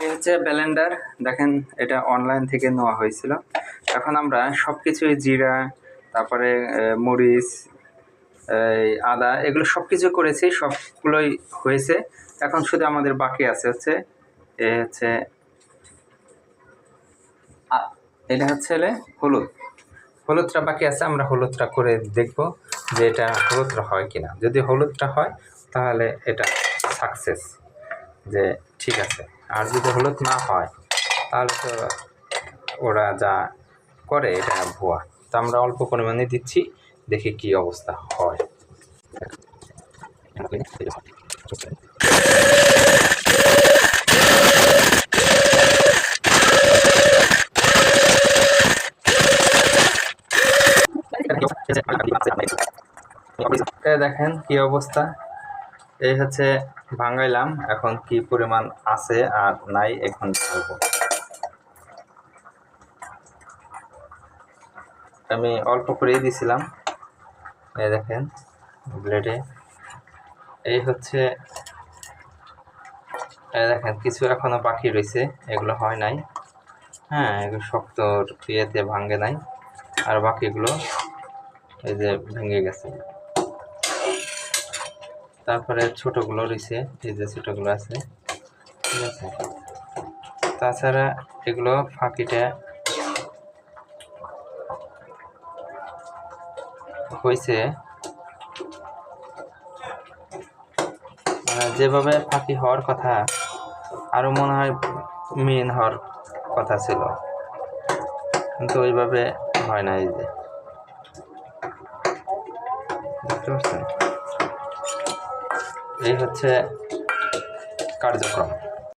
হচ্ছে ব্যালেন্ডার। দেখেন, এটা অনলাইন থেকে নেওয়া হয়েছিল। এখন আমরা সব কিছুই জিরা, তারপরে মরিচ আদা, এগুলো সব কিছু করেছি, সবগুলোই হয়েছে। এখন শুধু আমাদের বাকি আছে হচ্ছে, এ হচ্ছে এটা হচ্ছে হলে হলুদ। হলুদটা বাকি আছে, আমরা হলুদটা করে দেখব যে এটা হলুদটা হয় কিনা। যদি হলুদটা হয়, তাহলে এটা সাকসেস যে ঠিক আছে। আর যদি হলুদ না হয়, তাহলে তো ওরা যা করে এটা ভুয়া। তো আমরা অল্প পরিমাণে দিচ্ছি, দেখি কি অবস্থা হয়। দেখেন কি অবস্থা। এই হচ্ছে ভাঙাইলাম, এখন কি পরিমাণ আছে আর নাই এখন বলব আমি অল্প করেই দিছিলাম, এই দেখেন ব্লেডে এই হচ্ছে, এই দেখেন, কিছু এখনও বাকি রয়েছে, এগুলো হয় নাই। হ্যাঁ এগুলো শক্ত ইয়েতে ভাঙে নাই, আর বাকিগুলো এই যে ভেঙে গেছে। তারপরে ছোটগুলো রয়েছে, এই যে ছোটগুলো আছে। ঠিক আছে? তাছাড়া এগুলো ফাঁকিটা হয়েছে। যেভাবে ফাঁকি হওয়ার কথা, আরও মনে হয় মেন হওয়ার কথা ছিল। কিন্তু ওইভাবে হয় না এই যে। বুঝতে পারছেন? এই হচ্ছে কার্যক্রম।